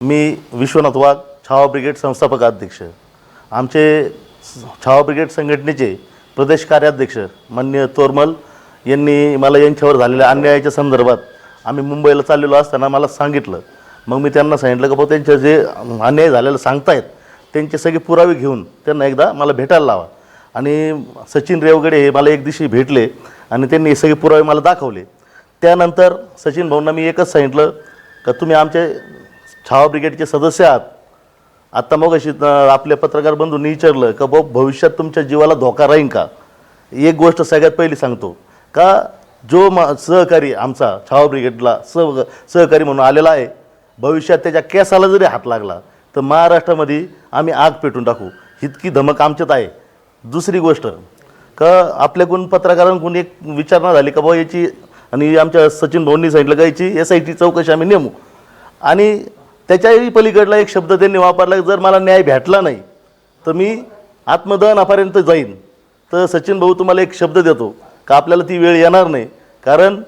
मी Vishwanath Wagh Chhava brigade संस्थापक अध्यक्ष. आमचे छावा ब्रिगेड संघटनेचे प्रदेश कार्याध्यक्ष मान्य तोरमल यांनी मला यांच्यावर झालेल्या अन्यायाच्या संदर्भात आम्ही मुंबईला चाललेलो असताना मला सांगितलं. मग मी त्यांना सांगितलं की भाऊ त्यांचे जे अन्याय झालेलं सांगतायत त्यांचे सगळे पुरावे घेऊन त्यांना एकदा मला भेटायला लावा. आणि सचिन रेवगडे हे मला एक दिवशी भेटले आणि त्यांनी सगळे पुरावे मला दाखवले. त्यानंतर सचिन भाऊंना मी एकच सांगितलं का तुम्ही आमचे छावा ब्रिगेडचे सदस्य आहात. आत्ता मग अशी आपल्या पत्रकार बंधूंनी विचारलं का बाबा भविष्यात तुमच्या जीवाला धोका राहील का? एक गोष्ट सगळ्यात पहिली सांगतो. का जो मा सहकारी आमचा छावा ब्रिगेडला सह सहकारी म्हणून आलेला आहे भविष्यात त्याच्या केसाला जरी हात लागला तर महाराष्ट्रामध्ये आम्ही आग पेटून टाकू. इतकी धमक आमच्यात आहे. दुसरी गोष्ट का आपल्याकडून पत्रकारांकडून एक विचारणा झाली का बाबा याची आणि आमच्या सचिन भाऊंनी सांगितलं का याची एस आय टी चौकशी आम्ही नेमू. आणि त्याच्याही पलीकडला एक शब्द त्यांनी वापरला जर मला न्याय भेटला नाही तर मी आत्मदहनापर्यंत जाईन. तर सचिन भाऊ तुम्हाला एक शब्द देतो का आपल्याला ती वेळ येणार नाही. कारण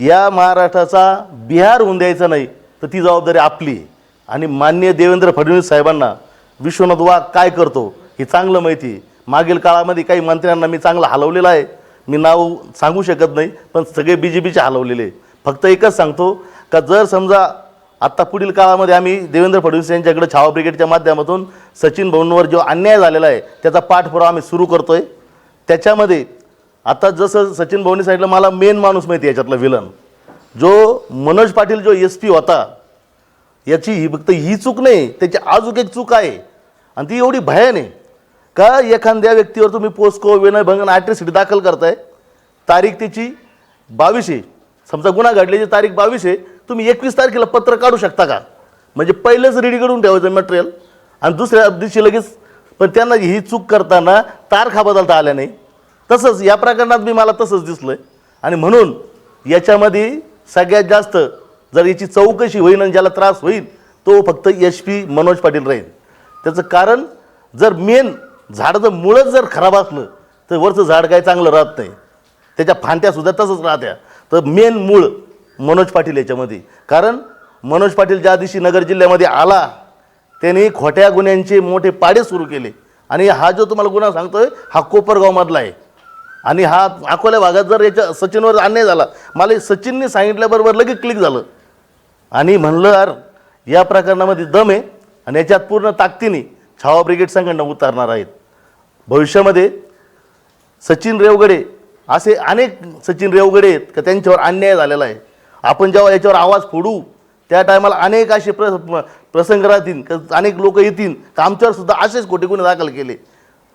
या महाराष्ट्राचा बिहार होऊन द्यायचा नाही तर ती जबाबदारी आपली. आणि मान्य देवेंद्र फडणवीस साहेबांना विश्वनाथ वाघ काय करतो हे चांगलं माहिती. आहे मागील काळामध्ये काही मंत्र्यांना मी चांगलं हलवलेलं आहे. मी नाव सांगू शकत नाही पण सगळे बी जे पीचे हलवलेले. आहे. फक्त एकच सांगतो का जर समजा आत्ता पुढील काळामध्ये आम्ही देवेंद्र फडणवीस यांच्याकडे छावा ब्रिगेडच्या माध्यमातून सचिन भवनवर जो अन्याय झालेला आहे त्याचा पाठपुरावा आम्ही सुरू करतोय. त्याच्यामध्ये आता जसं सचिन भवनी सांगितलं मला मेन माणूस माहिती आहे याच्यातला विलन जो मनोज पाटील जो एस पी होता याची ही फक्त ही चूक नाही त्याची अजून एक चूक आहे. आणि ती एवढी भयान आहे. का एखाद्या व्यक्तीवर तुम्ही पोस्को विनयभंगन ॲट्रिसिटी दाखल करताय? तारीख त्याची बावीस आहे. समजा गुन्हा घडल्याची तारीख बावीस आहे. तुम्ही एकवीस तारखेला पत्र काढू शकता का? म्हणजे पहिलेच रेडी करून ठेवायचं मटेरियल आणि दुसऱ्या दिवशी लगेच पण त्यांना ही चूक करताना तारखा बदलता आल्या नाही. तसंच या प्रकरणात मी मला तसंच दिसलं आहे आणि म्हणून याच्यामध्ये सगळ्यात जास्त जर याची चौकशी होईल आणि ज्याला त्रास होईल तो फक्त एच पी मनोज पाटील राहील. त्याचं कारण जर मेन झाडाचं मुळच जर खराब असलं तर वरचं झाड काय चांगलं राहत नाही. त्याच्या फांट्यासुद्धा तसंच राहत्या. तर मेन मूळ मनोज पाटील याच्यामध्ये. कारण मनोज पाटील ज्या दिवशी नगर जिल्ह्यामध्ये आला त्यांनी खोट्या गुन्ह्यांचे मोठे पाडे सुरू केले. आणि हा जो तुम्हाला गुन्हा सांगतोय हा कोपरगावमधला आहे. आणि हा अकोल्या भागात जर याच्या सचिनवर अन्याय झाला मला सचिनने सांगितल्याबरोबर लगेच क्लिक झालं. आणि म्हणलं यार या प्रकरणामध्ये दम आहे आणि याच्यात पूर्ण ताकदीने छावा ब्रिगेड संघटना उतारणार आहेत. भविष्यामध्ये सचिन रेवगडे असे अनेक सचिन रेवगडे आहेत का त्यांच्यावर अन्याय झालेला आहे. आपण जेव्हा याच्यावर आवाज फोडू त्या टायमाला अनेक असे प्र प्रसंग राहतील अनेक लोक येतील का आमच्यावर सुद्धा असेच खोटे गुन्हे दाखल केले.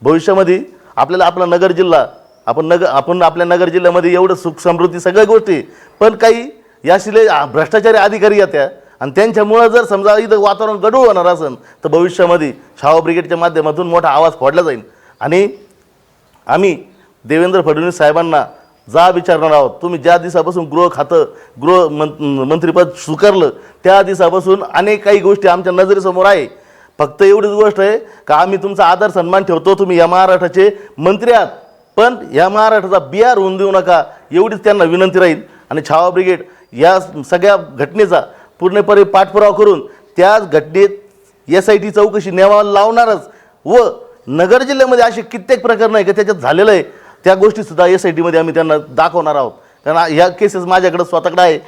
भविष्यामध्ये आपल्याला आपला नगर जिल्हा आपण नगर आपण आपल्या नगर जिल्ह्यामध्ये एवढं सुख समृद्धी सगळ्या गोष्टी पण काही याशिले भ्रष्टाचारी अधिकारी येत्या आणि त्यांच्यामुळं जर समजा इथं वातावरण गडूळ होणार असेल तर भविष्यामध्ये शाहू ब्रिगेडच्या माध्यमातून मोठा आवाज फोडला जाईल. आणि आम्ही देवेंद्र फडणवीस साहेबांना जा विचारणार आहोत. तुम्ही ज्या दिवसापासून गृह खातं गृह मं मंत्रिपद स्वीकारलं त्या दिवसापासून अनेक काही गोष्टी आमच्या नजरेसमोर आहे. फक्त एवढीच गोष्ट आहे का आम्ही तुमचा आदर सन्मान ठेवतो तुम्ही या महाराष्ट्राचे मंत्री आहात. पण या महाराष्ट्राचा बिहार होऊन देऊ नका एवढीच त्यांना विनंती राहील. आणि छावा ब्रिगेड या सगळ्या घटनेचा पूर्णपणे पाठपुरावा करून त्याच घटनेत एस आय टी चौकशी न्यावा लावणारच. व नगर जिल्ह्यामध्ये असे कित्येक प्रकरण आहे का त्याच्यात झालेलं आहे. त्या गोष्टीसुद्धा एस आय टीमध्ये आम्ही त्यांना दाखवणार आहोत. त्यांना ह्या केसेस माझ्याकडं स्वतःकडे आहे.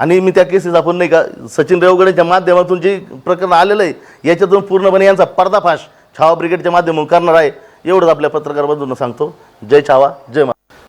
आणि मी त्या केसेस आपण नाही का सचिन रेवगडेच्या माध्यमातून जे प्रकरण आलेलं आहे याच्यातून पूर्णपणे यांचा पर्दाफाश छावा ब्रिगेडच्या माध्यमातून करणार आहे. एवढंच आपल्या पत्रकार बंधूंना सांगतो. जय छावा जय